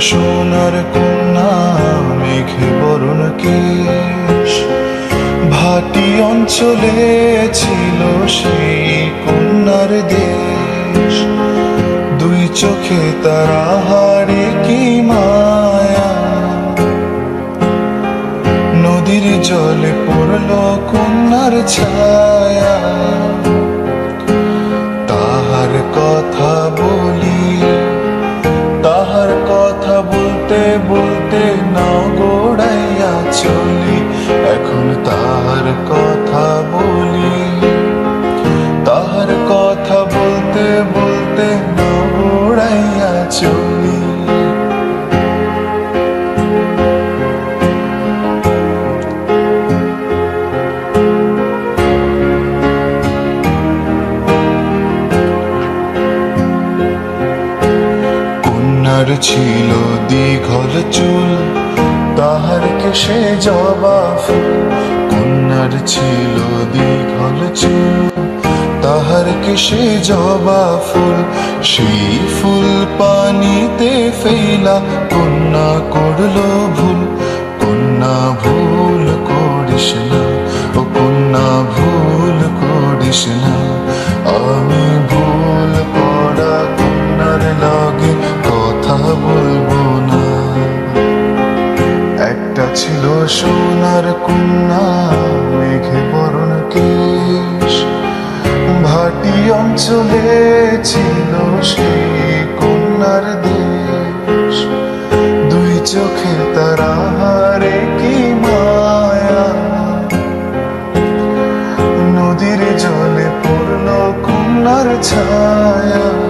সোনার কন্যা, মেঘে বরণ কেশ। ভাটি অঞ্চলে ছিল সেই কন্যার দেশ। দুই চোখে তারা হারে কি মায়া। নদীর জলে পড়ল কন্যার ছায়া। তাহার কথা বলি, তাহার কথা বলতে বলতে না গোড়াইয়া চলি। কন্যার ছিল দীঘল চুল তাহার কেশে জবা ফুল কন্যার ছিল দীঘল চুল, তাহার কেশে জবা ফুল, সেই ফুল পানিতে ফেলা কন্যা করল ভুল, কন্যা ভুল করিস না, ও কন্যা ভুল করিস না। আমি ভুল করা কন্যার লাগে কথা বলব না। একটা ছিল সোনার কন্যা অঞ্চলে ছিল সেই কন্যার দেশ। দুই চোখে তারা হারে কি মায়া। নদীর জলে পড়ল কন্যার ছায়া।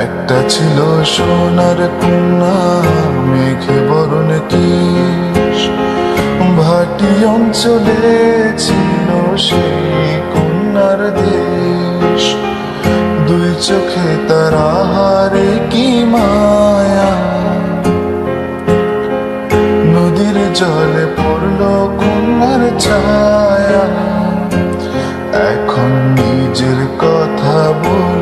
একটা ছিল সোনার কন্যা, মেঘে বরণ কেশ ভাটি অঞ্চলে ছিল সেই কন্যার দেশ। দুই চোখে তারা হারে কি মায়া। নদীর জলে পড়ল কন্যার ছায়া। এখন নিজের কথা বলি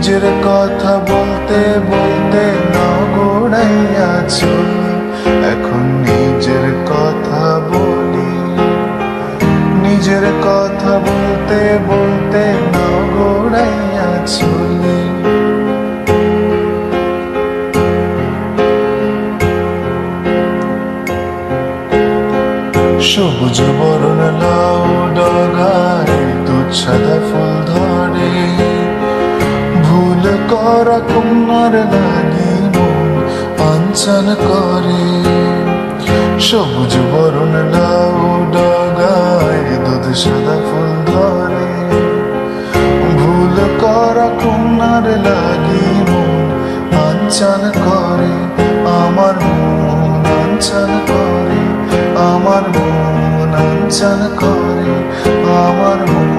নিজের কথা বলতে বলতে না গোড়াইয়া চলি। এখন নিজের কথা বলি। নিজের কথা বলতে বলতে না গোড়াইয়া চলি। সবুজ বরণ লাউ ডগায় দুধ ফুল করা কন্যার লাগি মন পাঞ্চান করে। সবুজ বরণ লাউ ডগায় দুধ সাদা ফুল ধরে। ভুল করা কন্যার লাগি মন আঞ্চান করে। আমার মন আঞ্চান করে, আমার মন আঞ্চান করে, আমার মন